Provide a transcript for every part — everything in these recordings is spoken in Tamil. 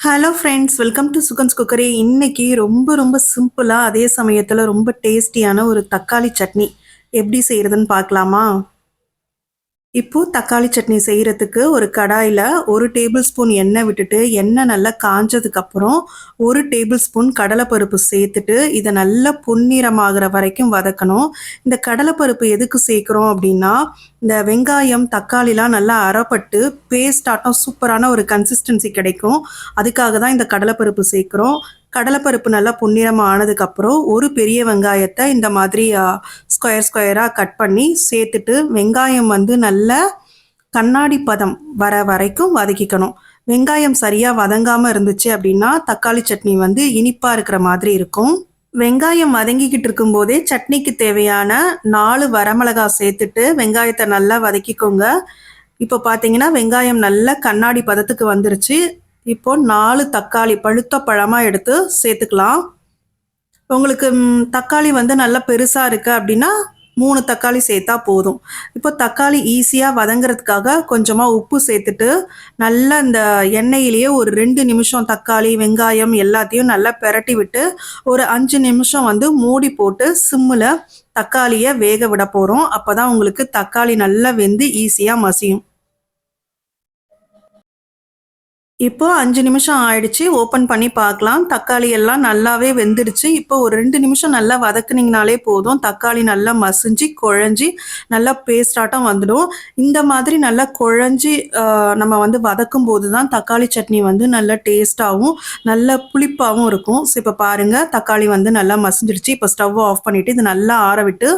Hello friends welcome to Sugan's cookery இன்னைக்கு ரொம்ப ரொம்ப சிம்பிளாக அதே சமயத்தில் ரொம்ப டேஸ்டியான ஒரு தக்காளி சட்னி. எப்படி செய்கிறதுன்னு பார்க்கலாமா? இப்போ தக்காளி சட்னி செய்கிறதுக்கு ஒரு கடாயில் ஒரு டேபிள் ஸ்பூன் எண்ணெய் விட்டுட்டு எண்ணெய் நல்லா காஞ்சதுக்கப்புறம் ஒரு டேபிள் ஸ்பூன் கடலைப்பருப்பு சேர்த்துட்டு இதை நல்லா பொன்னிறமாகிற வரைக்கும் வதக்கணும். இந்த கடலைப்பருப்பு எதுக்கு சேர்க்குறோம் அப்படின்னா இந்த வெங்காயம் தக்காளிலாம் நல்லா அறப்பட்டு பேஸ்ட் ஆட்டம் சூப்பரான ஒரு கன்சிஸ்டன்சி கிடைக்கும். அதுக்காக தான் இந்த கடலைப்பருப்பு சேர்க்குறோம். கடலைப்பருப்பு நல்லா பொன்னிறமாக ஆனதுக்கப்புறம் ஒரு பெரிய வெங்காயத்தை இந்த மாதிரி ஸ்கொயர் ஸ்கொயராக கட் பண்ணி சேர்த்துட்டு வெங்காயம் வந்து நல்ல கண்ணாடி பதம் வர வரைக்கும் வதக்கிக்கணும். வெங்காயம் சரியாக வதங்காமல் இருந்துச்சு அப்படின்னா தக்காளி சட்னி வந்து இனிப்பாக இருக்கிற மாதிரி இருக்கும். வெங்காயம் வதங்கிக்கிட்டு இருக்கும்போதே சட்னிக்கு தேவையான நாலு வரமிளகா சேர்த்துட்டு வெங்காயத்தை நல்லா வதக்கிக்கோங்க. இப்போ பார்த்தீங்கன்னா வெங்காயம் நல்ல கண்ணாடி பதத்துக்கு வந்துருச்சு. இப்போ நாலு தக்காளி பழுத்த பழமாக எடுத்து சேர்த்துக்கலாம். உங்களுக்கு தக்காளி வந்து நல்லா பெருசாக இருக்குது அப்படின்னா மூணு தக்காளி சேர்த்தா போதும். இப்போ தக்காளி ஈஸியாக வதங்கிறதுக்காக கொஞ்சமாக உப்பு சேர்த்துட்டு நல்லா இந்த எண்ணெயிலேயே ஒரு ரெண்டு நிமிஷம் தக்காளி வெங்காயம் எல்லாத்தையும் நல்லா பெரட்டி விட்டு ஒரு அஞ்சு நிமிஷம் வந்து மூடி போட்டு சிம்மில் தக்காளியை வேக விட போகிறோம் அப்போ தான் உங்களுக்கு தக்காளி நல்லா வெந்து ஈஸியாக மசியும். இப்போ அஞ்சு நிமிஷம் ஆயிடுச்சு. ஓப்பன் பண்ணி பார்க்கலாம். தக்காளி எல்லாம் நல்லாவே வெந்துடுச்சு. இப்போ ஒரு ரெண்டு நிமிஷம் நல்லா வதக்குனீங்கனாலே போதும். தக்காளி நல்லா மசிஞ்சு குழஞ்சி நல்லா பேஸ்டாட்டம் வந்துடும். இந்த மாதிரி நல்லா குழஞ்சி நம்ம வந்து வதக்கும் போது தான் தக்காளி சட்னி வந்து நல்லா டேஸ்ட்டாகவும் நல்ல புளிப்பாகவும் இருக்கும். ஸோ இப்போ பாருங்கள் தக்காளி வந்து நல்லா மசிஞ்சிடுச்சு. இப்போ ஸ்டவ் ஆஃப் பண்ணிவிட்டு இது நல்லா ஆற விட்டு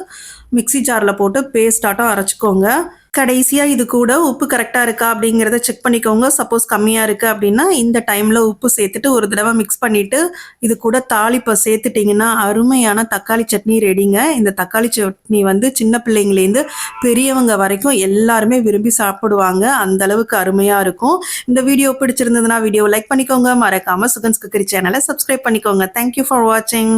மிக்சி ஜாரில் போட்டு பேஸ்டாட்டம் அரைச்சிக்கோங்க. கடைசியாக இது கூட உப்பு கரெக்டாக இருக்கா அப்படிங்கிறத செக் பண்ணிக்கோங்க. சப்போஸ் கம்மியாக இருக்குது அப்படின்னா இந்த டைமில் உப்பு சேர்த்துட்டு ஒரு தடவை மிக்ஸ் பண்ணிவிட்டு இது கூட தாளிப்பை சேர்த்துட்டிங்கன்னா அருமையான தக்காளி சட்னி ரெடிங்க இந்த தக்காளி சட்னி வந்து சின்ன பிள்ளைங்கலேருந்து பெரியவங்க வரைக்கும் எல்லாருமே விரும்பி சாப்பிடுவாங்க. அந்த அளவுக்கு அருமையாக இருக்கும். இந்த வீடியோ பிடிச்சிருந்ததுன்னா வீடியோ லைக் பண்ணிக்கோங்க. மறக்காமல் சுகன்ஸ் குக்கரி சேனலை சப்ஸ்கிரைப் பண்ணிக்கோங்க. தேங்க்யூ ஃபார் வாட்சிங்